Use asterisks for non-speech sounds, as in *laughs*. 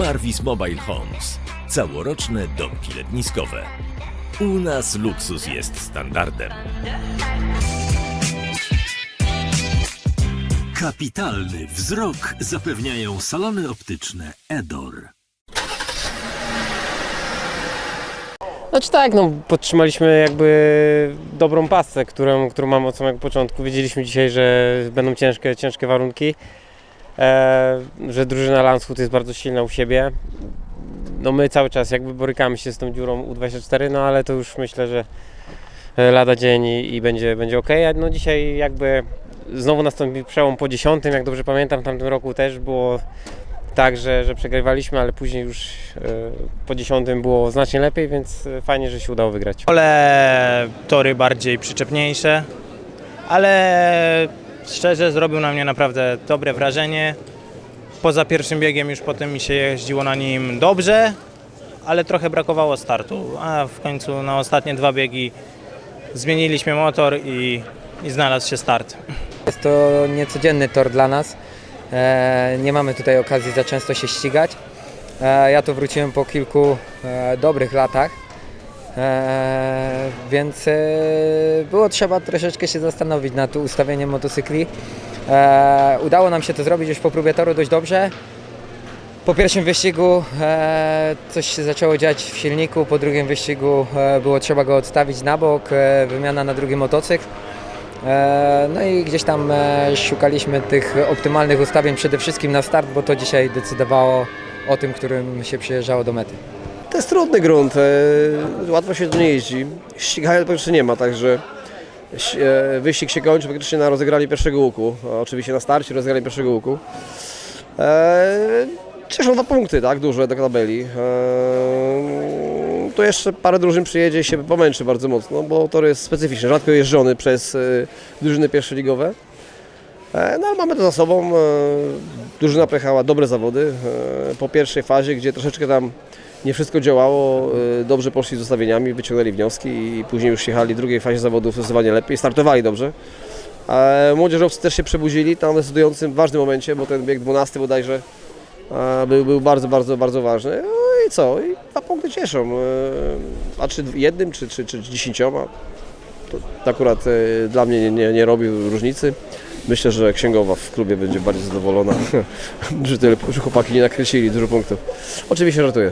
Marvis Mobile Homes. Całoroczne domki letniskowe. U nas luksus jest standardem. Kapitalny wzrok zapewniają salony optyczne Edor. Znaczy tak, no podtrzymaliśmy jakby dobrą pasę, którą, którą mamy od samego początku. Wiedzieliśmy dzisiaj, że będą ciężkie, ciężkie warunki, że drużyna Landshut jest bardzo silna u siebie. No my cały czas jakby borykamy się z tą dziurą U24, no ale to już myślę, że e, lada dzień i, i będzie, będzie ok. A no dzisiaj jakby znowu nastąpił przełom po 10, jak dobrze pamiętam w tamtym roku też było tak, że, że przegrywaliśmy, ale później już e, po 10 było znacznie lepiej, więc e, fajnie, że się udało wygrać. Wolę tory bardziej przyczepniejsze, ale szczerze zrobił na mnie naprawdę dobre wrażenie. Poza pierwszym biegiem już potem mi się jeździło na nim dobrze, ale trochę brakowało startu, a w końcu na ostatnie dwa biegi zmieniliśmy motor i, i znalazł się start. Jest to niecodzienny tor dla nas. E, nie mamy tutaj okazji za często się ścigać. E, ja tu wróciłem po kilku e, dobrych latach, e, więc e, było trzeba troszeczkę się zastanowić nad ustawieniem motocykli. E, udało nam się to zrobić już po próbie toru dość dobrze. Po pierwszym wyścigu coś się zaczęło dziać w silniku, po drugim wyścigu było trzeba go odstawić na bok, wymiana na drugi motocykl. No i gdzieś tam szukaliśmy tych optymalnych ustawień przede wszystkim na start, bo to dzisiaj decydowało o tym, którym się przyjeżdżało do mety. To jest trudny grunt, e, łatwo się tu nie jeździ. Ścigania praktycznie nie ma, także e, wyścig się kończy praktycznie na rozegraniu pierwszego łuku. Oczywiście na starcie rozegranie pierwszego łuku. E, Cieszą dwa punkty, tak, duże do tabeli. Tu jeszcze parę drużyn przyjedzie i się pomęczy bardzo mocno, bo tor jest specyficzny, rzadko jeżdżony przez drużyny pierwszoligowe. E, No ale mamy to za sobą. E, Drużyna pojechała dobre zawody e, po pierwszej fazie, gdzie troszeczkę tam nie wszystko działało, e, dobrze poszli z ustawieniami, wyciągnęli wnioski i później już jechali w drugiej fazie zawodów zdecydowanie lepiej, startowali dobrze. E, Młodzieżowcy też się przebudzili tam w decydującym, ważnym momencie, bo ten bieg 12 bodajże e, był, był bardzo, bardzo, bardzo ważny. No i co? I dwa punkty cieszą. E, A czy jednym, czy, czy, czy dziesięcioma? To akurat e, dla mnie nie, nie, nie robi różnicy. Myślę, że księgowa w klubie będzie bardziej zadowolona, *laughs* że tyle chłopaki nie nakręcili dużo punktów. Oczywiście żartuję.